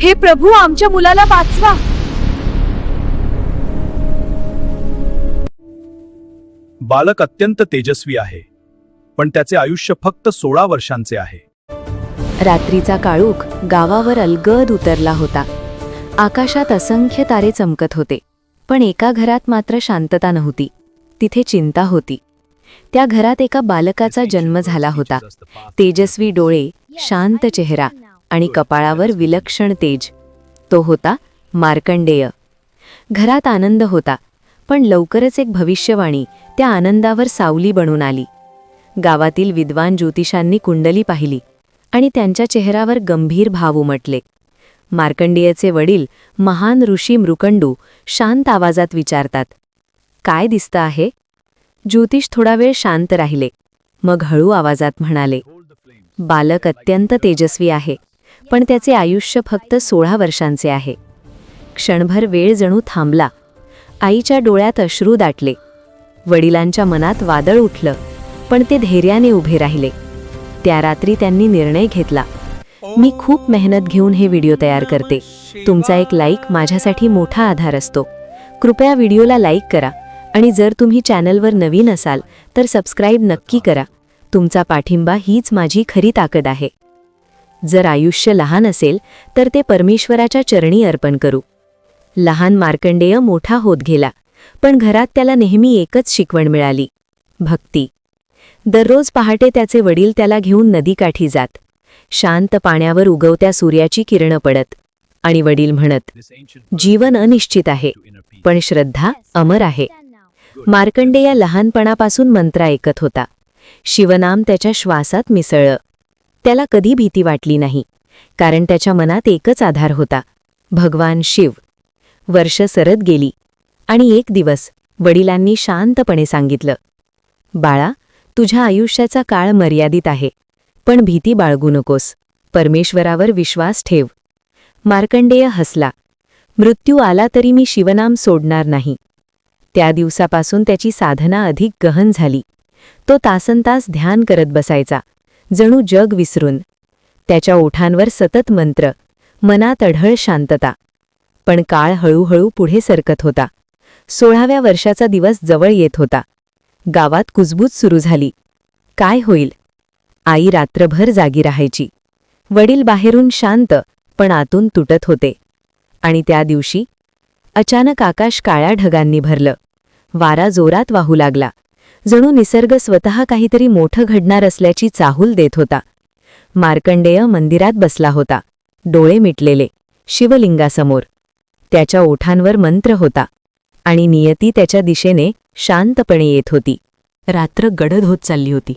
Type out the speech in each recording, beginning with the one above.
हे प्रभू आमच्या मुलाला वाचवा. बालक अत्यंत तेजस्वी आहे पण त्याचे आयुष्य फक्त सोळा वर्षांचे आहे. रात्रीचा काळूख गावावर अलगद उतरला होता. आकाशात असंख्य तारे चमकत होते पण एका घरात मात्र शांतता नव्हती. तिथे चिंता होती. त्या घरात एका बालकाचा जन्म झाला होता. तेजस्वी डोळे शांत चेहरा आणि कपाळावर विलक्षण तेज. तो होता मार्कंडेय. घरात आनंद होता पण लवकरच एक भविष्यवाणी त्या आनंदावर सावली बनून आली. गावातील विद्वान ज्योतिषांनी कुंडली पाहिली आणि त्यांच्या चेहऱ्यावर गंभीर भाव उमटले. मार्कंडेयचे वडील महान ऋषी मृकंडू शांत आवाजात विचारतात काय दिसतं आहे? ज्योतिष थोडा वेळ शांत राहिले मग हळू आवाजात म्हणाले बालक अत्यंत तेजस्वी आहे. पण त्याचे आयुष्य फक्त सोळा वर्षांचे आहे. क्षणभर वेळ जणू थांबला. आईच्या डोळ्यात अश्रू दाटले. वडिलांच्या मनात वादळ उठलं पण ते धैर्याने उभे राहिले. त्या रात्री त्यांनी निर्णय घेतला. मी खूप मेहनत घेऊन हे व्हिडिओ तयार करते. तुमचा एक लाईक माझ्यासाठी मोठा आधार असतो. कृपया व्हिडिओला लाईक करा आणि जर तुम्ही चॅनलवर नवीन असाल तर सबस्क्राईब नक्की करा. तुमचा पाठिंबा हीच माझी खरी ताकद आहे. जर आयुष्य लहान असेल तर ते परमेश्वराच्या चरणी अर्पण करू. लहान मार्कंडेय मोठा होत गेला पण घरात त्याला नेहमी एकच शिकवण मिळाली. भक्ती. दररोज पहाटे त्याचे वडील त्याला घेऊन नदीकाठी जात. शांत पाण्यावर उगवत्या सूर्याची किरणं पडत. आणि वडील म्हणत जीवन अनिश्चित आहे पण श्रद्धा अमर आहे. मार्कंडेय लहानपणापासून मंत्र ऐकत होता. शिवनाम त्याच्या श्वासात मिसळलं. त्याला कधी भीती वाटली नाही कारण त्याच्या मनात एकच आधार होता भगवान शिव. वर्ष सरत गेली आणि एक दिवस वडिलांनी शांतपणे सांगितलं बाळा तुझ्या आयुष्याचा काळ मर्यादित आहे पण भीती बाळगू नकोस परमेश्वरावर विश्वास ठेव. मार्कंडेय हसला मृत्यू आला तरी मी शिवनाम सोडणार नाही. त्या दिवसापासून त्याची साधना अधिक गहन झाली. तो तासनतास ध्यान करत बसायचा. जणू जग विसरून. त्याच्या ओठांवर सतत मंत्र. मनात अढळ शांतता. पण काळ हळूहळू पुढे सरकत होता. सोळाव्या वर्षाचा दिवस जवळ येत होता. गावात कुजबूज सुरू झाली. काय होईल? आई रात्रभर जागी राहायची. वडील बाहेरून शांत पण आतून तुटत होते. आणि त्या दिवशी? अचानक आकाश काळ्या ढगांनी भरलं. वारा जोरात वाहू लागला. जणू निसर्ग स्वतः काहीतरी मोठं घडणार असल्याची चाहूल देत होता. मार्कंडेय मंदिरात बसला होता. डोळे मिटलेले. शिवलिंगासमोर. त्याच्या ओठांवर मंत्र होता. आणि नियती त्याच्या दिशेने शांतपणे येत होती. रात्र गडद होत चालली होती.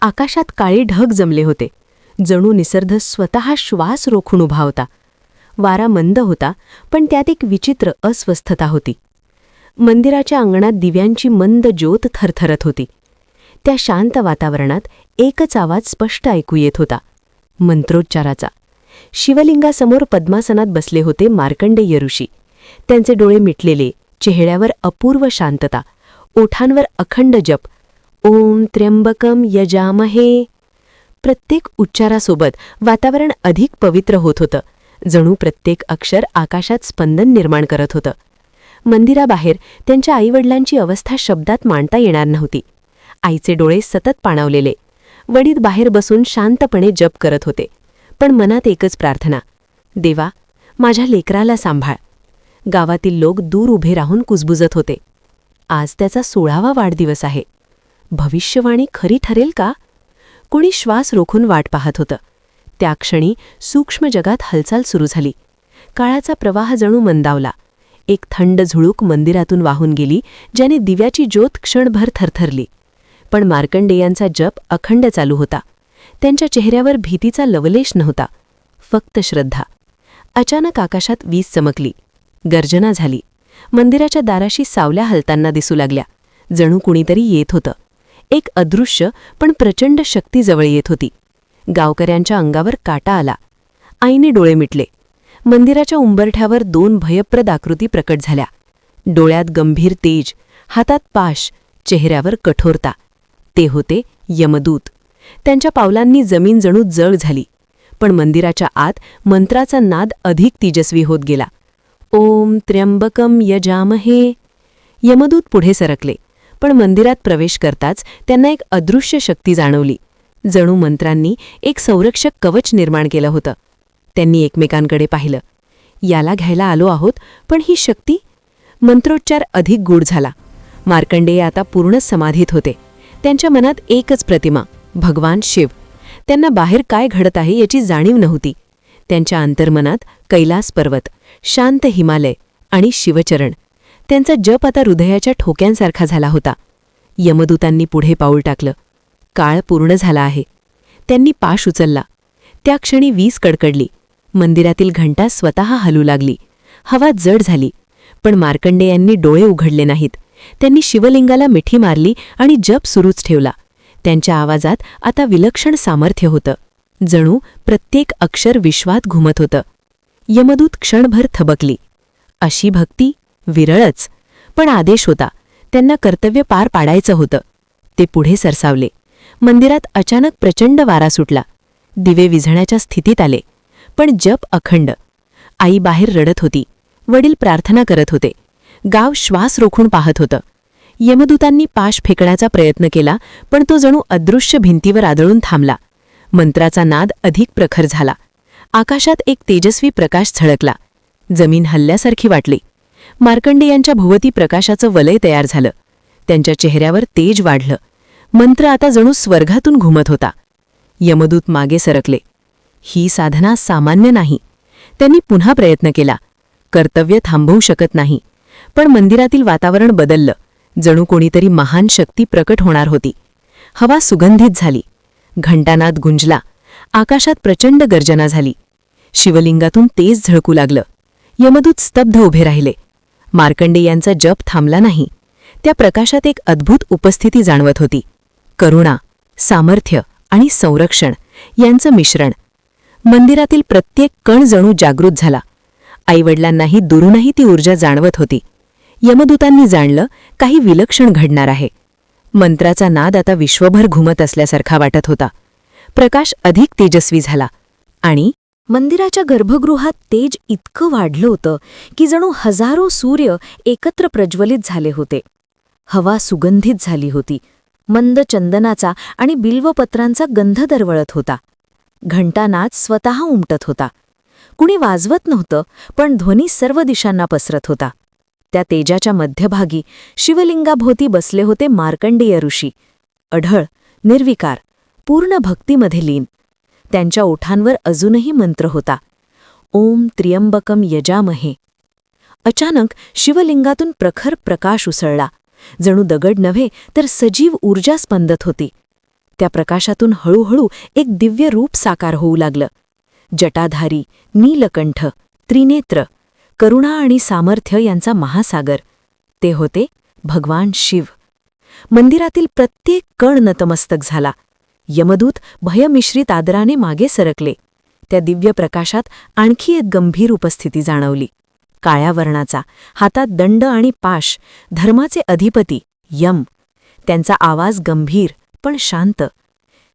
आकाशात काळी ढग जमले होते. जणू निसर्ग स्वतः श्वास रोखून उभा होता. वारा मंद होता पण त्यात एक विचित्र अस्वस्थता होती. मंदिराच्या अंगणात दिव्यांची मंद ज्योत थरथरत होती. त्या शांत वातावरणात एकच आवाज स्पष्ट ऐकू येत होता. मंत्रोच्चाराचा. शिवलिंगासमोर पद्मासनात बसले होते मार्कंडेय ऋषी. त्यांचे डोळे मिटलेले चेहऱ्यावर अपूर्व शांतता ओठांवर अखंड जप. ओम त्र्यंबकम यजामहे. प्रत्येक उच्चारासोबत वातावरण अधिक पवित्र होत होतं. जणू प्रत्येक अक्षर आकाशात स्पंदन निर्माण करत होतं. मंदिराबाहेर त्यांच्या आईवडिलांची अवस्था शब्दात मांडता येणार नव्हती. आईचे डोळे सतत पाणावलेले. वडील बाहेर बसून शांतपणे जप करत होते. पण मनात एकच प्रार्थना. देवा माझ्या लेकराला सांभाळ. गावातील लोक दूर उभे राहून कुजबुजत होते. आज त्याचा सोळावा वाढदिवस आहे. भविष्यवाणी खरी ठरेल का? कोणी श्वास रोखून वाट पाहत होतं. त्या क्षणी सूक्ष्म जगात हालचाल सुरू झाली. काळाचा प्रवाह जणू मंदावला. एक थंड झुळूक मंदिरातून वाहून गेली ज्याने दिव्याची ज्योत क्षणभर थरथरली. पण मार्कंडेयांचा जप अखंड चालू होता. त्यांच्या चेहऱ्यावर भीतीचा लवलेश नव्हता. फक्त श्रद्धा. अचानक आकाशात वीज चमकली. गर्जना झाली. मंदिराच्या दाराशी सावल्या हलताना दिसू लागल्या. जणू कुणीतरी येत होतं. एक अदृश्य पण प्रचंड शक्ती जवळ येत होती. गावकऱ्यांच्या अंगावर काटा आला. आईने डोळे मिटले. मंदिराच्या उंबरठ्यावर दोन भयप्रद आकृती प्रकट झाल्या. डोळ्यात गंभीर तेज हातात पाश चेहऱ्यावर कठोरता. ते होते यमदूत. त्यांच्या पावलांनी जमीन जणू जळ झाली. पण मंदिराच्या आत मंत्राचा नाद अधिक तेजस्वी होत गेला. ओम त्र्यंबकम यजामहे. यमदूत पुढे सरकले. पण मंदिरात प्रवेश करताच त्यांना एक अदृश्य शक्ती जाणवली. जणू मंत्रांनी एक संरक्षक कवच निर्माण केलं होतं. त्यांनी एकमेकांकडे पाहिलं. याला घ्यायला आलो आहोत पण ही शक्ती? मंत्रोच्चार अधिक गूढ झाला. मार्कंडेय आता पूर्ण समाधीत होते. त्यांच्या मनात एकच प्रतिमा भगवान शिव. त्यांना बाहेर काय घडत आहे याची जाणीव नव्हती. त्यांच्या अंतर्मनात कैलास पर्वत शांत हिमालय आणि शिवचरण. त्यांचा जप आता हृदयाच्या ठोक्यांसारखा झाला होता. यमदूतांनी पुढे पाऊल टाकलं. काळ पूर्ण झाला आहे. त्यांनी पाश उचलला. त्या क्षणी वीज कडकडली. मंदिरातील घंटा स्वतः हलू लागली. हवा जड झाली. पण मार्कंडे यांनी डोळे उघडले नाहीत. त्यांनी शिवलिंगाला मिठी मारली आणि जप सुरूच ठेवला. त्यांच्या आवाजात आता विलक्षण सामर्थ्य होतं. जणू प्रत्येक अक्षर विश्वात घुमत होतं. यमदूत क्षणभर थबकली. अशी भक्ती विरळच. पण आदेश होता. त्यांना कर्तव्य पार पाडायचं होतं. ते पुढे सरसावले. मंदिरात अचानक प्रचंड वारा सुटला. दिवे विझण्याच्या स्थितीत आले. पण जप अखंड. आई बाहेर रडत होती. वडील प्रार्थना करत होते. गाव श्वास रोखून पाहत होतं. यमदूतांनी पाश फेकण्याचा प्रयत्न केला पण तो जणू अदृश्य भिंतीवर आदळून थांबला. मंत्राचा नाद अधिक प्रखर झाला. आकाशात एक तेजस्वी प्रकाश झळकला. जमीन हल्ल्यासारखी वाटली. मार्कंडे यांच्या प्रकाशाचं वलय तयार झालं. त्यांच्या चेहऱ्यावर तेज वाढलं. मंत्र आता जणू स्वर्गातून घुमत होता. यमदूत मागे सरकले. ही साधना सामान्य नाही. त्यांनी पुन्हा प्रयत्न केला. कर्तव्य थांबवू शकत नाही. पण मंदिरातील वातावरण बदललं. जणू कोणीतरी महान शक्ती प्रकट होणार होती. हवा सुगंधित झाली. घंटानाद गुंजला. आकाशात प्रचंड गर्जना झाली. शिवलिंगातून तेज झळकू लागलं. यमदूत स्तब्ध उभे राहिले. मार्कंडे यांचा जप थांबला नाही. त्या प्रकाशात एक अद्भुत उपस्थिती जाणवत होती. करुणा सामर्थ्य आणि संरक्षण यांचं मिश्रण मंदिरातील प्रत्येक कण जणू जागृत झाला. आईवडिलांनाही दुरूनही ती ऊर्जा जाणवत होती. यमदूतांनी जाणलं काही विलक्षण घडणार आहे. मंत्राचा नाद आता विश्वभर घुमत असल्यासारखा वाटत होता. प्रकाश अधिक तेजस्वी झाला. आणि मंदिराच्या गर्भगृहात तेज इतकं वाढलं होतं की जणू हजारो सूर्य एकत्र प्रज्वलित झाले होते. हवा सुगंधित झाली होती. मंद चंदनाचा आणि बिल्वपत्रांचा गंध दरवळत होता. घंटानाद स्वतः उमटत होता. कुणी वाजवत नव्हतं पण ध्वनी सर्व दिशांना पसरत होता. त्या तेजाच्या मध्यभागी शिवलिंगाभोवती बसले होते मार्कंडेय ऋषी. अढळ निर्विकार पूर्ण भक्तीमध्ये लीन. त्यांच्या ओठांवर अजूनही मंत्र होता. ओम त्र्यंबकम यजामहे. अचानक शिवलिंगातून प्रखर प्रकाश उसळला. जणू दगड नव्हे तर सजीव ऊर्जा स्पंदत होती. त्या प्रकाशातून हळूहळू एक दिव्य रूप साकार होऊ लागलं. जटाधारी नीलकंठ त्रिनेत्र करुणा आणि सामर्थ्य यांचा महासागर. ते होते भगवान शिव. मंदिरातील प्रत्येक कण नतमस्तक झाला. यमदूत भयमिश्रित आदराने मागे सरकले. त्या दिव्य प्रकाशात आणखी एक गंभीर उपस्थिती जाणवली. काळ्या वर्णाचा हातात दंड आणि पाश धर्माचे अधिपती यम. त्यांचा आवाज गंभीर पण शांत.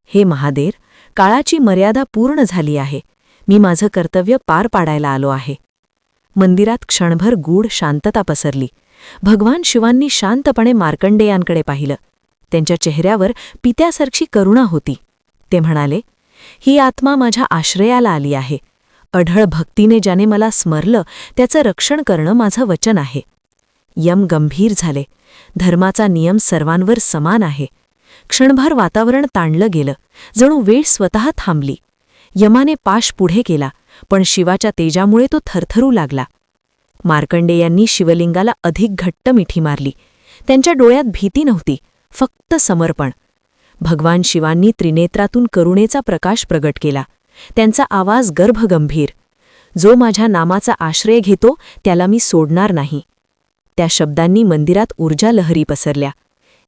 हे महादेर काळाची मर्यादा पूर्ण झाली आहे. मी माझं कर्तव्य पार पाडायला आलो आहे. मंदिरात क्षणभर गूढ शांतता पसरली. भगवान शिवांनी शांतपणे मार्कंडेयांकडे पाहिलं. त्यांच्या चेहऱ्यावर पित्यासारखी करुणा होती. ते म्हणाले ही आत्मा माझ्या आश्रयाला आली आहे. अढळ भक्तीने ज्याने मला स्मरलं त्याचं रक्षण करणं माझं वचन आहे. यम गंभीर झाले. धर्माचा नियम सर्वांवर समान आहे. क्षणभर वातावरण ताणलं गेलं. जणू वेळ स्वतः थांबली. यमाने पाश पुढे केला पण शिवाच्या तेजामुळे तो थरथरू लागला. मार्कंडे यांनी शिवलिंगाला अधिक घट्ट मिठी मारली. त्यांच्या डोळ्यात भीती नव्हती फक्त समर्पण. भगवान शिवांनी त्रिनेत्रातून करुणेचा प्रकाश प्रगट केला. त्यांचा आवाज गर्भगंभीर. जो माझ्या नामाचा आश्रय घेतो त्याला मी सोडणार नाही. त्या शब्दांनी मंदिरात ऊर्जा लहरी पसरल्या.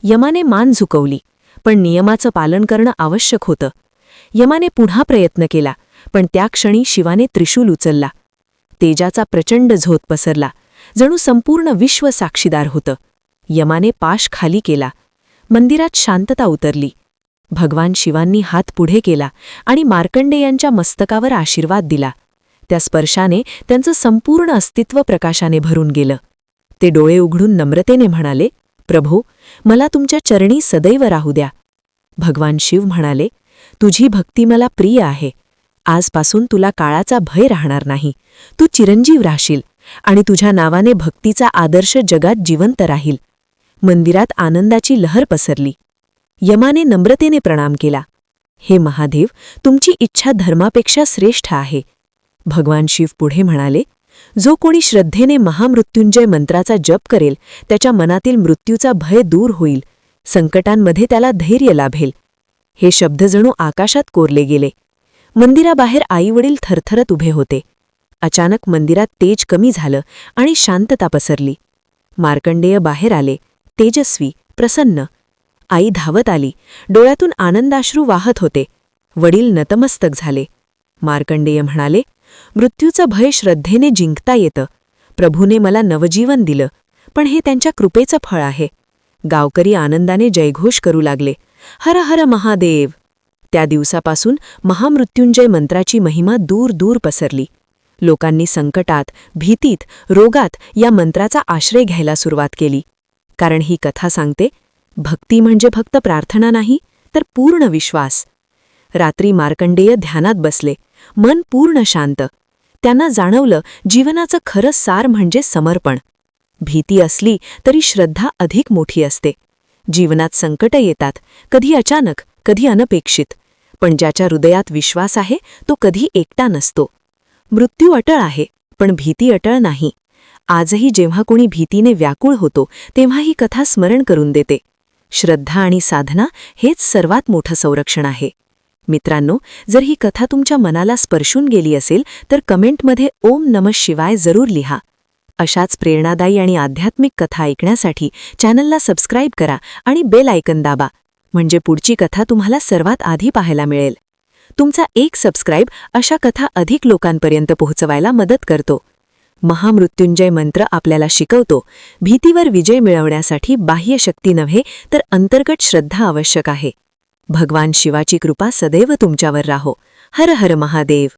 यमाने मान झुकवली. पण नियमाचं पालन करणं आवश्यक होतं. यमाने पुन्हा प्रयत्न केला पण त्या क्षणी शिवाने त्रिशूल उचलला. तेजाचा प्रचंड झोत पसरला. जणू संपूर्ण विश्व साक्षीदार होतं. यमाने पाश खाली केला. मंदिरात शांतता उतरली. भगवान शिवांनी हात पुढे केला आणि मार्कंडे यांच्या मस्तकावर आशीर्वाद दिला. त्या स्पर्शाने त्यांचं संपूर्ण अस्तित्व प्रकाशाने भरून गेलं. ते डोळे उघडून नम्रतेने म्हणाले प्रभू मला तुमच्या चरणी सदैव राहू द्या. भगवान शिव म्हणाले तुझी भक्ती मला प्रिय आहे. आजपासून तुला काळाचा भय राहणार नाही. तू चिरंजीव राहशील आणि तुझ्या नावाने भक्तीचा आदर्श जगात जिवंत राहील. मंदिरात आनंदाची लहर पसरली. यमाने नम्रतेने प्रणाम केला. हे महादेव तुमची इच्छा धर्मापेक्षा श्रेष्ठ आहे. भगवान शिव पुढे म्हणाले जो कोणी श्रद्धेने महामृत्युंजय मंत्राचा जप करेल त्याच्या मनातील मृत्यूचा भय दूर होईल. संकटांमध्ये त्याला धैर्य लाभेल. हे शब्द जणू आकाशात कोरले गेले. मंदिराबाहेर आईवडील थरथरत उभे होते. अचानक मंदिरात तेज कमी झालं आणि शांतता पसरली. मार्कंडेय बाहेर आले. तेजस्वी प्रसन्न. आई धावत आली. डोळ्यातून आनंदाश्रू वाहत होते. वडील नतमस्तक झाले. मार्कंडेय म्हणाले मृत्यूचं भय श्रद्धेने जिंकता येतं. प्रभूने मला नवजीवन दिलं पण हे त्यांच्या कृपेचं फळ आहे. गावकरी आनंदाने जयघोष करू लागले. हर हर महादेव! त्या दिवसापासून महामृत्युंजय मंत्राची महिमा दूर दूर पसरली. लोकांनी संकटात भीतीत रोगात या मंत्राचा आश्रय घ्यायला सुरुवात केली. कारण ही कथा सांगते भक्ती म्हणजे फक्त प्रार्थना नाही तर पूर्ण विश्वास. रात्री मार्कंडेय ध्यानात बसले. मन पूर्ण शांत. त्यांना जाणवलं जीवनाचं खरं सार म्हणजे समर्पण. भीती असली तरी श्रद्धा अधिक मोठी असते. जीवनात संकट येतात कधी अचानक कधी अनपेक्षित. पण ज्याच्या हृदयात विश्वास आहे तो कधी एकटा नसतो. मृत्यू अटळ आहे पण भीती अटळ नाही. आजही जेव्हा कोणी भीतीने व्याकुळ होतो तेव्हा ही कथा स्मरण करून देते. श्रद्धा आणि साधना हेच सर्वात मोठं संरक्षण आहे. मित्रांनो जर ही कथा तुमच्या मनाला स्पर्शून गेली असेल तर कमेंटमध्ये ओम नम शिवाय जरूर लिहा. अशाच प्रेरणादायी आणि आध्यात्मिक कथा ऐकण्यासाठी चॅनलला सबस्क्राईब करा आणि बेल आयकन दाबा म्हणजे पुढची कथा तुम्हाला सर्वात आधी पाहायला मिळेल. तुमचा एक सबस्क्राईब अशा कथा अधिक लोकांपर्यंत पोहोचवायला मदत करतो. महामृत्युंजय मंत्र आपल्याला शिकवतो भीतीवर विजय मिळवण्यासाठी बाह्य शक्ती नव्हे तर अंतर्गत श्रद्धा आवश्यक आहे. भगवान शिवाची कृपा सदैव तुमच्यावर राहो. हर हर महादेव.